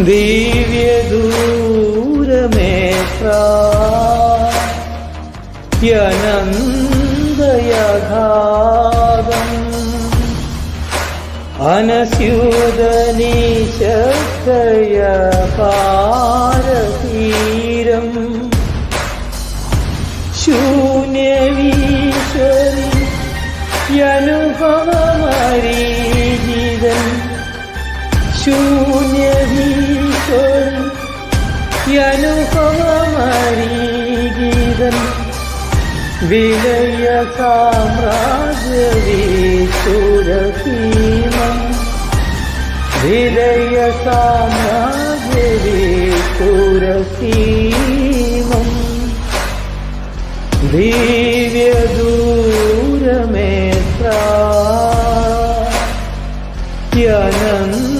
ദിവ്യദൂരമേത്ര യനന്ദയഘാതം അനസ്യൂതനീശക്തയ പാരതീരം ശൂന്യവീശ്വരി യനുഭവമരീജിതൻ ശൂന്യവീശ്വരി അനുഭവമരീകിതൻ വിലയ സാമ്രാജ്യവീസുരസീമം വിലയ സാമ്രാജ്യവീസുരസീമം ദിവ്യദൂരമേത്ര. യനന്ദ